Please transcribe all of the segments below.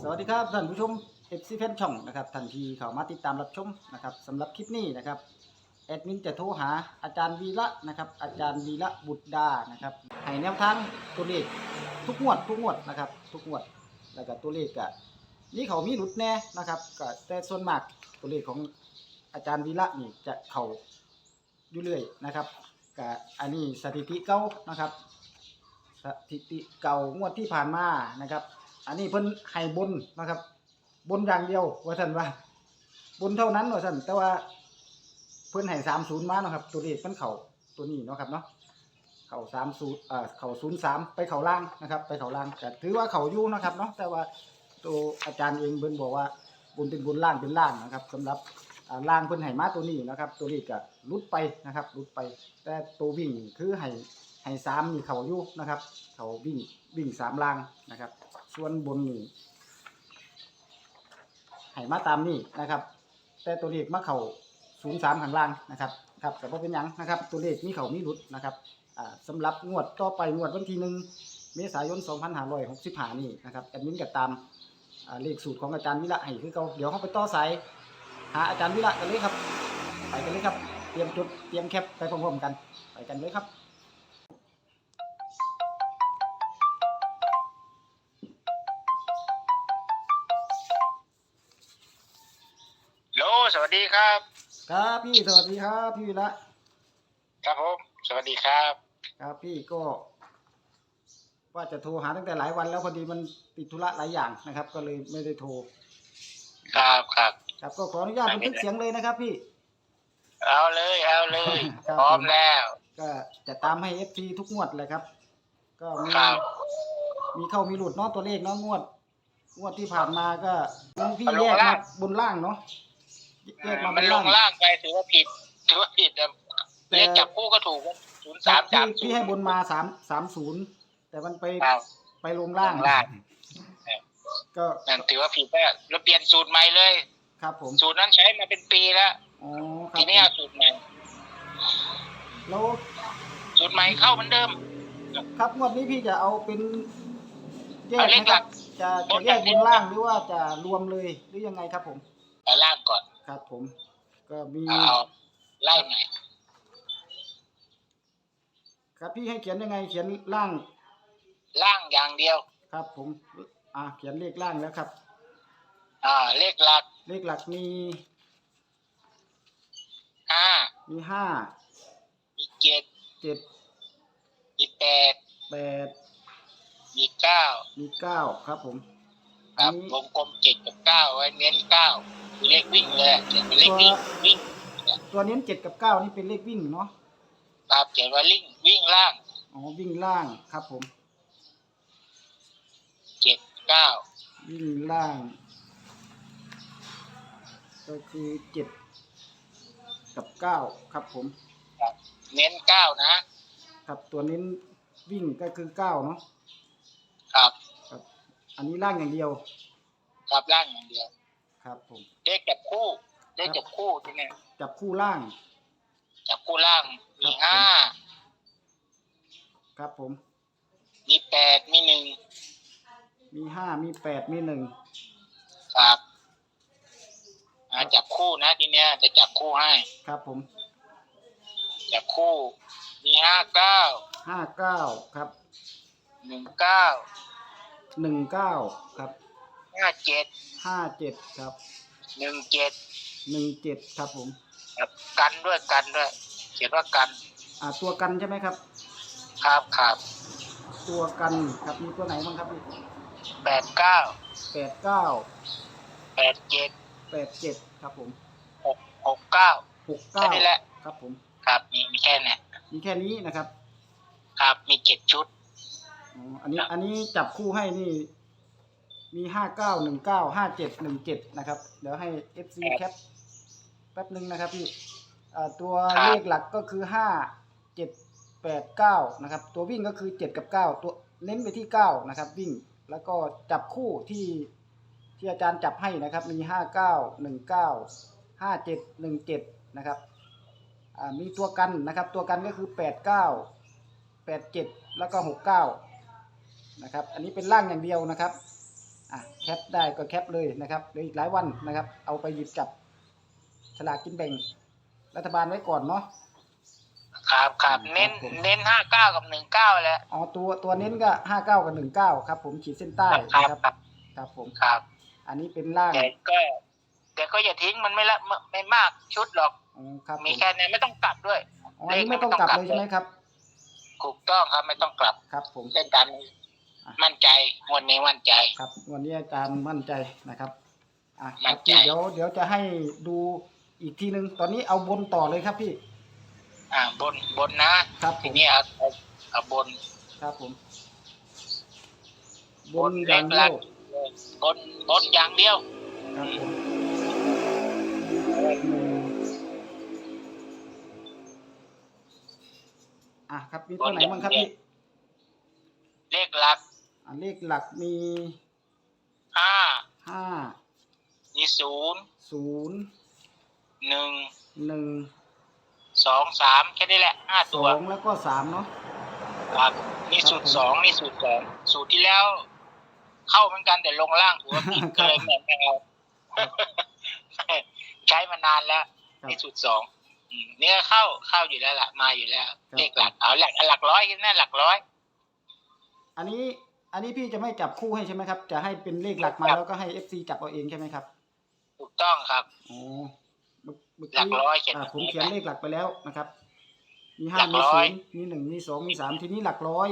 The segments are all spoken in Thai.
สวัสดีครับท่านผู้ชมเอฟซีแฟนช่องนะครับท่านที่เข้ามาติดตามรับชมนะครับสำหรับคลิปนี้นะครับแอดมินจะโทรหาอาจารย์วีระนะครับอาจารย์วีระบุตรดานะครับให้แนวทางตัวเลขทุกงวดทุกงวดนะครับทุกงวดแล้วก็ตัวเลขก็นี่เขามีหลุดแน่นะครับก็แต่ส่วนมากตัวเลขของอาจารย์วีระนี่จะเขาอยู่เรื่อยนะครับก็อันนี้สถิติเก่านะครับ สถิติเก่างวดที่ผ่านมานะครับ อันนี้เพิ่นให้บนนะครับ บนอย่างเดียวว่าท่านว่า บนเท่านั้นว่าท่านแต่ว่าเพิ่นให้สามศูนย์มาเนาะครับ ตัวเลขมันเข่าตัวนี้เนาะครับเนาะเข่าสามศูนย์เอ่อเข่าศูนย์สามไปเข่าล่างนะครับ ไปเข่าล่างแต่ถือว่าเข่ายู่นะครับเนาะแต่ว่าตัวอาจารย์เองเพิ่นบอกว่าบนเป็นบนล่างเป็นล่างนะครับสำหรับล่างเพิ่นให้มาตัวนี้นะครับ ตัวนี้ก็ลุดไปนะครับลุดไป แต่ตัววิ่งคือให้ให้สามนี่เข่ายู่นะครับ เข่าวิ่งวิ่งสามล่างนะครับ ส่วนบนนี่ให้มาตามนี่นะครับ แต่ตัวเลขมาเข่าศูนย์สามข้างล่างนะครับครับแต่ว่าเป็นยังนะครับ ตัวเลขมีเข่ามีหลุดนะครับอ่าสำหรับงวดต่อไปงวดวันที่หนึ่งเมษายน 2565 นี่นะครับแอดมินก็ตามเลขสูตรของอาจารย์วิระให้คือเขาเดี๋ยวเขาไปต่อสายหาอาจารย์วิระกันเลยครับ ไปกันเลยครับ เตรียมจุดเตรียมแคปไปพร้อมๆกัน ไปกันเลยครับ ครับ ครับพี่สวัสดีครับพี่วิระครับผม สวัสดีครับ ครับพี่ก็ว่าจะโทรหาตั้งแต่หลายวันแล้วพอดีมันติดธุระหลายอย่างนะครับ ก็เลยไม่ได้โทร ครับครับ ครับก็ขออนุญาตบันทึกเสียงเลยนะครับพี่ เอาเลยเอาเลย ครับ พร้อมแล้ว ก็จะตามให้เอฟซีทุกงวดเลยครับ ก็มีครับ มีเข้ามีหลุดเนาะตัวเลขเนาะงวด งวดที่ผ่านมาก็พี่แยกมาบนล่างเนาะ แยกมาบมันนลล่างงล่างไปถือว่าผิดถือว่าผิดนะแต่เรียกจับคู่ก็ถูกศูนย์ครัสาบมพี่สามศูพี่นให้ย์บนมาสามสามศูนย์แต่มันไปครับไปลงล่างลงล่างก็นั่นถือว่าผิดแล้วเราเปลี่ยนสูตรใหม่เลย ครับผมสูตรนั้นใช้มาเป็นปีแล้ว อ๋อครัทีบนี้เอาสูตรใหม่ แล้วสูตรใหม่เข้าเหมือนเดิม ครับงวดนี้พี่จะเอาเป็นแยกเอาเลนะขคหลัรับก จะจะแยกบนล่างหรือว่าจะรวมเลยหรือยังไงครับผมเอาล่างก่อน ครับผม ก็มีเอาไล่ใหม่ครับพี่ให้เขียนยังไงเขียนล่างล่างอย่างเดียว ครับ ผม อ่าเขียนเลขล่างแล้วครับ อ่า เลขหลักเลขหลักมีห้ามีห้ามีเจ็ดเจ็ดมีแปดแปดมีเก้ามีเก้าครับผม คอัรันบนี้วงกลมเจ็ดกับเก้าไว้เน้นเก้าคือเลขวิ่งเลยเขียนเป็นเลขวิ่งวิ่งตัวเน้นเจ็ดกับเก้านี่เป็นเลขวิ่งเนาะครับเขียนว่าลิ่งวิ่งล่างอ๋อวิ่งล่างครับผมเจ็ดเก้าวิ่งล่าง ก็คือเจ็ดกับเก้าครับผมครับเน้นเก้านะครับตัวเน้นวิ่งก็คือเก้าเนาะครับครับ อันนี้ล่างอย่างเดียว ครับล่างอย่างเดียว ครับผม เลขจับคู่ เลขจับคู่ที่เนี่ยจับคู่ล่าง จับคู่ล่าง มีห้า ครับผม มีแปด มีหนึ่ง มีห้า มีแปด มีหนึ่ง ครับอ่าจับคู่นะทีเนี้ยจะจับคู่ให้ ครับผม จับคู่ มีห้าเก้า ห้าเก้าครับ หนึ่งเก้า หนึ่งเก้าครับห้าเจ็ดห้าเจ็ดครับหนึ่งเจ็ดหนึ่งเจ็ดครับผมครับกันด้วยกันด้วยเขียนว่ากัน อ่าตัวกันใช่ไหมครับ ครับครับตัวกันครับมีตัวไหนบ้างครับแปดเก้าแปดเก้าแปดเจ็ดแปดเจ็ดครับผมหกหกเก้าหกแค่เก้านี้แหละครับผม ครับมีมีแค่เนี้ยมีแค่นี้นะครับ ครับมีเจ็ดชุด อ๋ออันนี้อันนี้จับคู่ให้นี่ มีห้าเก้าหนึ่งเก้าห้าเจ็ดหนึ่งเจ็ดนะครับ เดี๋ยวให้ FC แคปแป๊บหนึ่งนะครับพี่อ่าตัวครับ เลขหลักก็คือห้าเจ็ดแปดเก้านะครับ ตัววิ่งก็คือเจ็ดกับเก้าตัวเน้นไปที่เก้านะครับ วิ่งแล้วก็จับคู่ที่ที่อาจารย์จับให้นะครับ มีห้าเก้าหนึ่งเก้าห้าเจ็ดหนึ่งเจ็ดนะครับอ่ามีตัวกันนะครับ ตัวกันก็คือแปดเก้าแปดเจ็ดแล้วก็หกเก้า นะครับ อันนี้เป็นล่างอย่างเดียวนะครับอะแคปได้ก็แคปเลยนะครับเหลืออีกหลายวันนะครับ เอาไปหยิบจับฉลากกินแบ่ง รัฐบาลไว้ก่อนเนาะ ครับครับครับเน้นผมเน้นห้าเก้ากับหนึ่งเก้าแหละอ๋อตัวตัวเน้นก็ห้าเก้ากับหนึ่งเก้าครับ ผมขีดเส้นใต้ครับนะครับครับครับผมครับ อันนี้เป็นล่างแต่ก็แต่ก็อย่าทิ้งมันไม่ละไม่ไม่มากชุดหรอกอ๋อครับผมีมแค่นี้ไม่ต้องกลับด้วยอ๋ออันนี้ไม่ต้องกลับเลยใช่ไหมครับถูกต้องครับไม่ต้องกลับครับ ผมเส้นการ มั่นใจงวดนี้มั่นใจ ครับวันนี้อาจารย์มั่นใจนะครับอะคมั่รับนใจ พี่เดี๋ยวเดี๋ยวจะให้ดูอีกทีหนึ่งตอนนี้เอาบนต่อเลยครับพี่อ่าบนบนนะครับผทีมนี้เอาเอาเอาบนครับผมบบนนอเล็ย่างกเดีลัยกวบนบนอย่างเดียวครับผมอะครับมีตัวไหนบ้างครับพี่เลขหลักอะ เลขหลักมีห้าห้ามีศูนย์ศูนย์หนึ่งหนึ่งสองสามแค่นี้แหละห้าสตัวองแล้วก็สามเนาะ ครับนี่สูตรสองนี่สูตรสองสูตรที่แล้ว เข้าเหมือนกันแต่ลงล่างถือว่าผิดก็เลยเหมือนไม่เอาใช้มานานแล้วครับ นี่สูตรสองอืมนี่ก็เข้าเข้าอยู่แล้วล่ะมาอยู่แล้วเลขหลักเอาหลักหลักร้อยแค่นั้นหลักร้อย อันนี้ อันนี้พี่จะไม่จับคู่ให้ใช่ไหมครับ จะให้เป็นเลขหลักมาครับแล้วก็ให้เอฟซีจับเอาเองใช่ไหมครับถูกต้องครับอ๋อเมื่อเมื่อหลักี้กร้อยเขียนอ่าผมแบบนี้เขียนเลขหลักไปแล้วนะครับ มีห้าหลักมีร้ศูอยนย์มีหนึ่งมีสองมีสามทีนี้หลักร้อย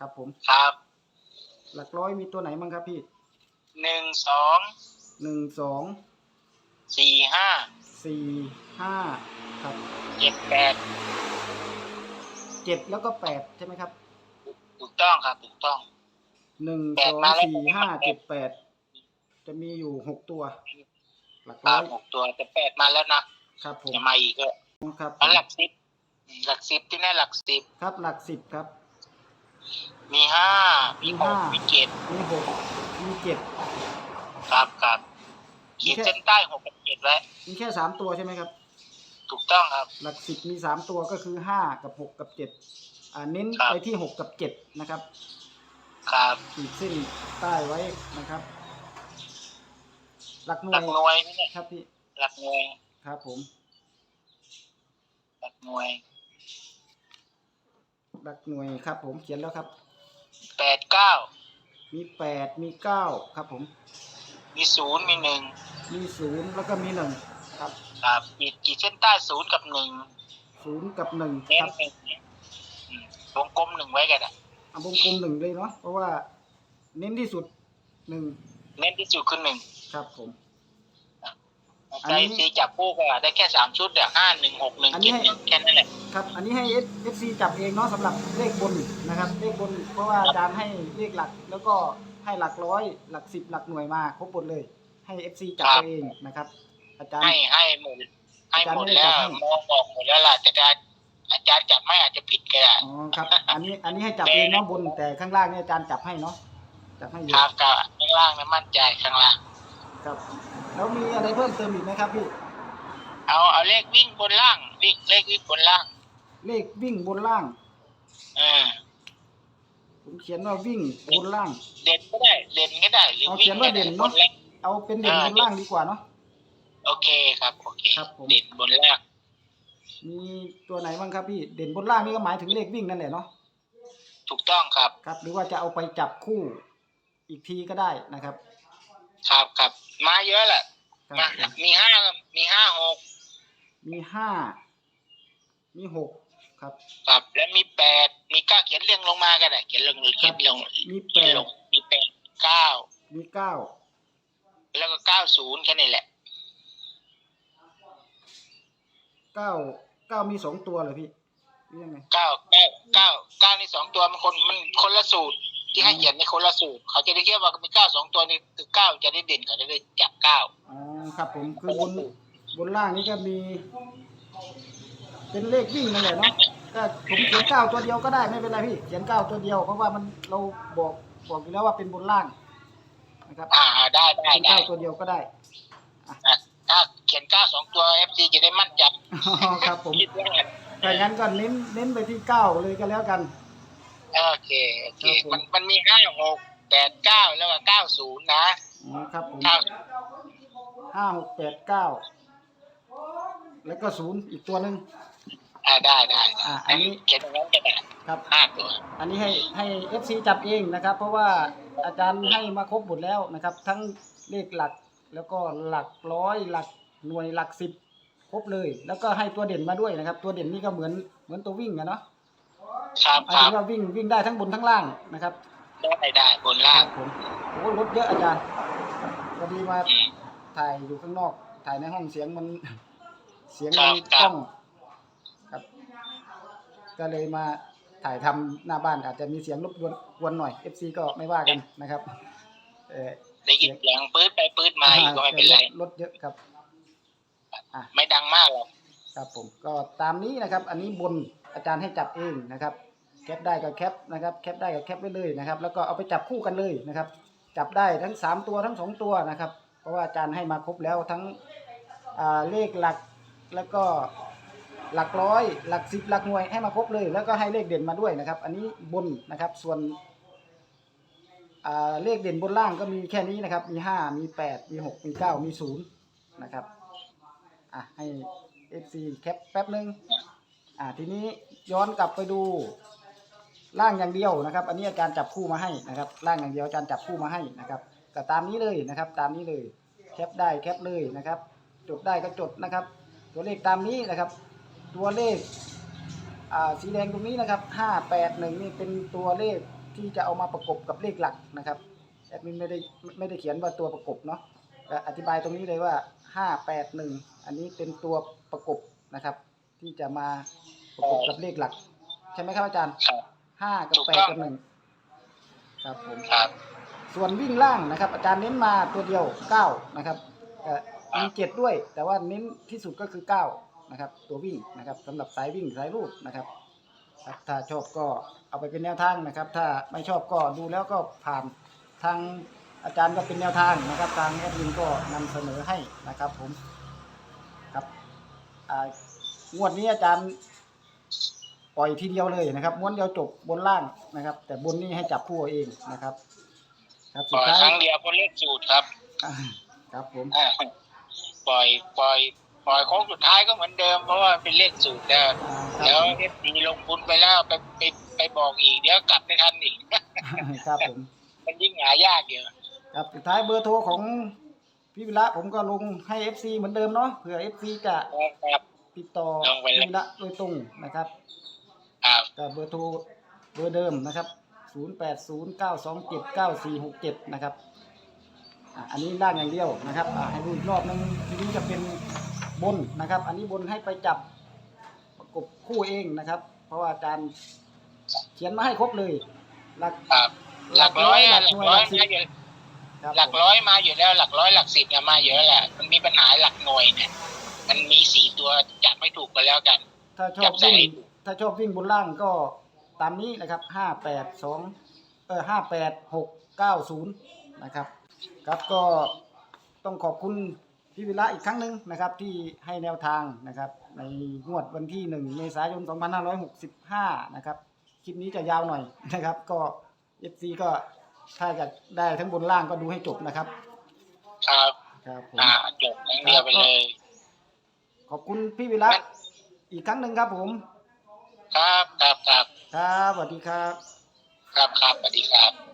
ครับ ผมครับ หลักร้อยมีตัวไหนบ้างครับพี่หนึ่งสองหนึ่งสองสี่ห้าสี่ห้าครับเจ็ดแปดเจ็ดแล้วก็แปดใช่ไหมครับ ถูกต้องครับถูกต้อง หนึ่งแปสดองมาแล้วสี่ห้าเจ็ดแปดจะมีอยู่หกตัว หลักคร้รัอบยหกตัวแต่แปดมาแล้วนะครับผมจะมาอีกก็ครับผอันมหลักสิบหลักสิบที่แน่หลักสิบครับหลักสิบครับ มีห้ามีมีหห้ากมีเจ็ดมีหกมีเจ็ด ครับครับขีดเส้นใต้หกกับเจ็ดไว้มีแค่สามตัวใช่ไหมครับ ถูกต้องครับ หลักสิบมีสามตัวก็คือห้ากับหกกับเจ็ดอ่าเน้นครับ ไปที่หกกับเจ็ดนะครับ ครับขีดเส้นใต้ไว้นะครับ หลักหน่หวลัยกหน่วยนี่เนี่ยครับพี่หลักหน่วยครับผม หลักหน่วยหลักหน่วยครับ ผมเขียนแล้วครับ แปดเก้ามีแปดมีเก้าครับผม มีศูนย์มีหนึ่งมีศูนย์แล้วก็มีหนึ่งครับครับขีดขีดเส้นใต้ศูนย์กับหนึ่งศูนย์กับหนึ่งเน้คนรับหนึ่งอืมวงกลมหนึ่งไว้กันอะเอาวงกลมหนึ่งเลยเนาะเพราะว่าเน้นที่สุดหนึ่งเน้นที่สุดคือหนึ่งครับผม อันใจนี้ ซีจับคู่ก็ได้แค่สามชุดเดี๋ยวห้าหนึ่งหกหนึ่งอันนี้เจ็ดให้ หนึ่งแค่นั้นแหละครับ อันนี้ให้ F C จับเองเนาะสำหรับเลขบนนะครับ เลขบนเพราะว่าอาจารย์ให้เลขหลัก แล้วก็ให้หลักร้อยหลักสิบหลักหน่วยมาครบหมดเลย ให้ F C จับเอาเองนะครับ อาจารย์ ให้ให้หมดให้หมดอาจารย์ไม่ได้แล้จัวบให้มองบอกหมดแล้วล่ะแต่การ อาจารย์จับไม่อาจจะผิดก็ได้อ๋อครับ อันนี้อันนี้ให้จับเองเนาะบนแต่ข้างล่างเนี่ยอาจารย์จับให้เนาะจับให้อยู่ครับก็ข้างล่างนะมั่นใจข้างล่าง ครับ แล้วมีอะไรเพิ่มเติมอีกไหมครับพี่เอาเอาเลขวิ่งบนล่างวิ่งเลขวิ่งบนล่างเลขวิ่งบนล่างเออผมเขียนว่าวิ่งบนล่าง เด่นก็ได้เด่นก็ได้หรือเอาวิ่เขีงยนก็ว่าได้เด่นบเนอะนล่าง เอาเป็นเด่นบนล่างดีกว่าเนาะ โอเคครับ โอเคครับผม เด่นบนล่าง มีตัวไหนบ้างครับพี่เด่นบนล่างนี่ก็หมายถึงเลขวิ่งนั่นแหละเนาะถูกต้องครับ ครับ หรือว่าจะเอาไปจับคู่อีกทีก็ได้นะครับ ครับครับมาเยอะแหละครับมาผมมีห้ามีห้าหกมีห้ามีหกครับ ครับ แล้วมีแปดมีเก้าเขียนเรียงลงมาก็ได้เขียนลงเขียนลงมีแปเขียนดลงมีแปดเก้ามีเก้าแล้วก็เก้าศูนย์แค่นี้แหละ เก้า เก้ามีสองตัวเหรอพี่หรือยังไงเก้าเก้าเก้าเก้านี่สองตัวมันคนมันคนละสูตรที่ให้เขียนในคนละสูตร เขาจะได้เทียบว่ามีเก้าสองตัวนี่คือเก้าจะได้เด่นเขาจะได้จับเก้าอ๋อครับ ผมคือบนบนล่างนี่ก็มี เป็นเลขวิ่งนั่นแหละเนาะก็ผมเขียนเก้าตัวเดียวก็ได้ไม่เป็นไรพี่เขียนเก้าตัวเดียวเพราะว่ามันเราบอกบอกอยู่แล้วว่าเป็นบนล่างนะครับอ่าได้ได้เขียนได้เก้าตัวเดียวก็ได้อะถ้า เขียนเก้าสองตัวเอฟซีจะได้มั่นใจอ๋อครับผมคิดว่าถ้างั้นก็เน้นเน้นไปที่เก้าเลยก็แล้วกัน โอเคโอเคครับผม มันมันมีห้าหกแปดเก้าแล้วก็เก้าศูนย์นะอ๋อครับผมครับห้าหกแปดเก้าแล้วก็ศูนย์อีกตัวหนึ่ง อ่าได้ได้อ่าอันนี้ เขียนอย่างนั้นก็ได้ครับ ห้าตัว อันนี้ให้ให้เอฟซีจับเองนะครับ เพราะว่าอาจารย์ให้มาครบหมดแล้วนะครับ ทั้งเลขหลักแล้วก็หลักร้อยหลัก หน่วยหลักสิบครบเลย แล้วก็ให้ตัวเด่นมาด้วยนะครับ ตัวเด่นนี่ก็เหมือนเหมือนตัววิ่งอะเนาะครับหมายครัถึบงว่าวิ่งวิ่งได้ทั้งบนทั้งล่างนะครับได้ได้บนคล่ารังบผมโอ้รถเยอะอาจารย์พอดีมาอืม ถ่ายอยู่ข้างนอก ถ่ายในห้องเสียงมัน เสียงครัมันบครับกล้องครับ ก็เลยมาถ่ายทำหน้าบ้านอาจจะมีเสียงรบกวนกวนหน่อย FC ก็ไม่ว่ากันนะครับ เออ ได้ยินเสียงปื๊ดไปปื๊ดมาอีกก็ไม่เป็นไร รถเยอะครับ ไม่ดังมากหรอกครับผมก็ตามนี้นะครับ อันนี้บนอาจารย์ให้จับเองนะครับ แคปได้ก็แคปนะครับ แคปได้ก็แคปไว้เลยนะครับ แล้วก็เอาไปจับคู่กันเลยนะครับ จับได้ทั้งสามตัวทั้งสองตัวนะครับ เพราะว่าอาจารย์ให้มาครบแล้วทั้งอ่าเลขหลักแล้วก็หลักร้อยหลักสิบหลักหน่วยให้มาครบเลย แล้วก็ให้เลขเด่นมาด้วยนะครับ อันนี้บนนะครับ ส่วนอ่าเลขเด่นบนล่างก็มีแค่นี้นะครับ มีห้ามีแปดมีหกมีเก้ามีศูนย์นะครับ อะให้ FC แคปแป๊บนึงอ่าทีนี้ย้อนกลับไปดูร่างอย่างเดียวนะครับ อันนี้อาจารย์จับคู่มาให้นะครับร่างอย่างเดียวอาจารย์จับคู่มาให้นะครับก็ตามนี้เลยนะครับ ตามนี้เลยแคปได้แคปเลยนะครับ จดได้ก็จดนะครับ ตัวเลขตามนี้นะครับ ตัวเลขอ่าสีแดงตรงนี้นะครับห้าแปดหนึ่งนี่เป็นตัวเลขที่จะเอามาประกบกับเลขหลักนะครับแอดมินไม่ได้ไม่ได้เขียนว่าตัวประกบเนาะแต่อธิบายตรงนี้เลยว่า ห้าแปดหนึ่งอันนี้เป็นตัวประกบนะครับ ที่จะมาประกบกับเลขหลัก ใช่ไหมครับอาจารย์ครับห้ากับถูกแปต้ดองกับหนึ่งครับผมครับส่วนวิ่งล่างนะครับ อาจารย์เน้นมาตัวเดียวเก้านะครับเอ่อมีเจ็ดด้วย แต่ว่าเน้นที่สุดก็คือเก้านะครับ ตัววิ่งนะครับสำหรับสายวิ่งสายรูดนะครับครับถ้าชอบก็เอาไปเป็นแนวทางนะครับ ถ้าไม่ชอบก็ดูแล้วก็ผ่านทาง อาจารย์ก็เป็นแนวทางนะครับทางแอดมินก็นำเสนอให้นะครับผมครับอ่างวดนี้อาจารย์ปล่อยทีเดียวเลยนะครับม้วนเดียวจบบนล่างนะครับ แต่บนนี่ให้จับคู่เอาเองนะครับ ครับปสุดล่อยท้ายครั้งเดียวคนเลขสูตรครับอ่าครับผมอ่าปล่อยปล่อยปล่อยโค้งสุดท้ายก็เหมือนเดิมเพราะว่าเป็นเลขสูตรแล้วอ่าคแล้รัวบเอฟดีลงทุนไปแล้วไปไปไปบอกอีกเดี๋ยวกลับไม่ทันอีกครับผมมันยิ่งหายากอยู่ ครับสุดท้ายเบอร์โทรของพี่วิระผมก็ลงให้ FC เหมือนเดิมเนาะเผื่อ FC จะครับ ติดต่อลงไปพี่เลยวิระโดยตรงนะครับครับก็เบอร์โทรเบอร์เดิมนะครับ 0809279467 นะครับอะอันนี้ล่างอย่างเดียวนะครับอะให้ดูอีกรอบนึงทีนี้จะเป็นบนนะครับ อันนี้บนให้ไปจับประกบคู่เองนะครับ เพราะว่าอาจารย์เขียนมาให้ครบเลยหลัก ครับหลักร้อยหอะลักหลัหกน่วยร้หอลัยกสิบมาอยู่ครับ หลักร้อยมาอยู่แล้วหลักร้อยหลักสิบเนี่ยมาอยู่แล้วแหละมันมีปัญหาหลักหน่วยเนี่ย มันมีสี่ตัวจับไม่ถูกกันแล้วกัน ถ้าชอจับบใส่วิ่งให้ถูกถ้าชอบวิ่งบนล่างก็ตามนี้นะครับห้าแปดสองเออห้าแปดหกเก้าศูนย์นะครับ ครับก็ต้องขอบคุณพี่วิระอีกครั้งหนึ่งนะครับที่ให้แนวทางนะครับในงวดวันที่หนึ่งเมษายน 2565 นะครับคลิปนี้จะยาวหน่อยนะครับ ก็ FC ก็ ถ้าจะได้ทั้งบนล่างก็ดูให้จบนะครับ ครับครับผมอ่าจบทั้งเดียวไปเลย ขอบคุณพี่วิระอีกครั้งหนึ่งครับผม ครับครับครับครับสวัสดีครับ ครับครับสวัสดีครับ